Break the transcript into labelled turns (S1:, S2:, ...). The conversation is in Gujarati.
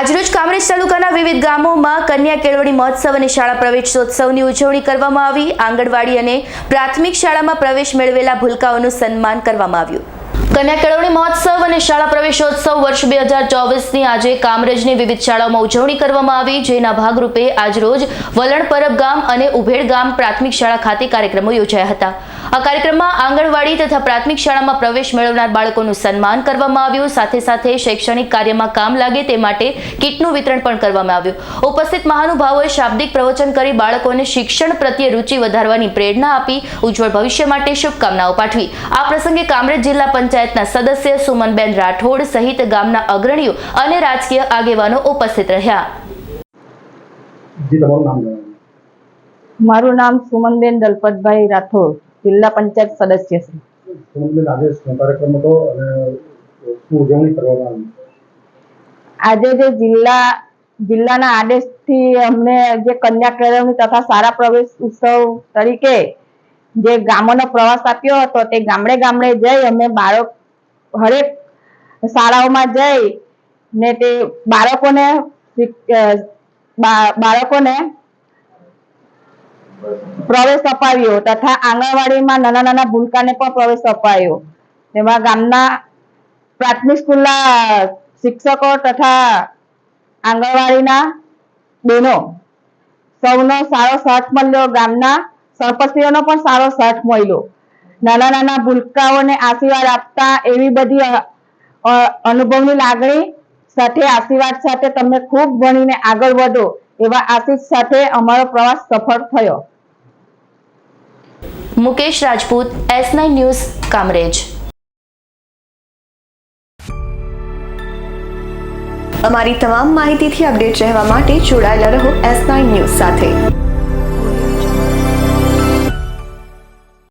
S1: આજરોજ કામરેજ તાલુકાના વિવિધ ગામોમાં કન્યા કેળવણી મહોત્સવ અને શાળા પ્રવેશોત્સવની ઉજવણી કરવામાં આવી. આંગણવાડી અને પ્રાથમિક શાળામાં પ્રવેશ મેળવેલા ભૂલકાઓનું સન્માન કરવામાં આવ્યું. કન્યા કેળવણી મહોત્સવ અને શાળા પ્રવેશોત્સવ વર્ષ બે હજાર ચોવીસની આજે કામરેજની વિવિધ શાળાઓમાં ઉજવણી કરવામાં આવી, જેના ભાગરૂપે આજરોજ વલણ પરબ ગામ અને ઉભેડ ગામ પ્રાથમિક શાળા ખાતે કાર્યક્રમો યોજાયા હતા. આ કાર્યક્રમમાં આંગણવાડી તથા પ્રાથમિક શાળામાં પ્રવેશ મેળવનાર બાળકોનું સન્માન કરવામાં આવ્યું. સાથે સાથે શૈક્ષણિક કાર્યમાં કામ લાગે તે માટે કીટનું વિતરણ પણ કરવામાં આવ્યું. ઉપસ્થિત મહાનુભાવોએ શાબ્દિક પ્રવચન કરી બાળકોને શિક્ષણ પ્રત્યે રુચિ વધારવાની પ્રેરણા આપી, ઉજ્જવળ ભવિષ્ય માટે શુભકામનાઓ પાઠવી. આ પ્રસંગે કામરેજ જિલ્લા પંચાયતના સદસ્ય સુમનબેન રાઠોડ સહિત ગામના અગ્રણીઓ અને રાજકીય આગેવાનો ઉપસ્થિત રહ્યા.
S2: મારું નામ સુમનબેન દલપતભાઈ રાઠોડ જિલ્લા પંચાયત સદસ્ય
S3: છે. આજે
S2: જે જિલ્લા જિલ્લાના આદેશથી અમને જે કન્યા કેળવણી તથા સારા પ્રવેશ ઉત્સવ તરીકે જે ગામોનો પ્રવાસ આપ્યો હતો તે ગામડે ગામડે જઈ અમે બાળક હરેક શાળાઓમાં જઈ ને તે બાળકોને બાળકોને પ્રવેશ અપાવ્યો તથા આંગણવાડીમાં નાના નાના ભૂલકાને પણ પ્રવેશ અપાયો. તેમાં ગામના પ્રાથમિક સ્કૂલના શિક્ષકો તથા આંગણવાડીના બહેનો સૌનો સારો સાથ મળ્યો. ગામના સરપંચીઓનો પણ સારો સાથ મળ્યો. નાના નાના ભૂલકાઓને આશીર્વાદ આપતા એવી બધી અનુભવની લાગણી સાથે આશીર્વાદ સાથે તમે ખૂબ ભણીને આગળ વધો એવા આશીષ સાથે અમારો પ્રવાસ સફળ થયો.
S1: Mukesh Rajput S nine news Kamrej.
S4: અમારી તમામ માહિતીથી અપડેટ રહેવા માટે જોડાયેલા રહો એસ નાઇન ન્યૂઝ સાથે.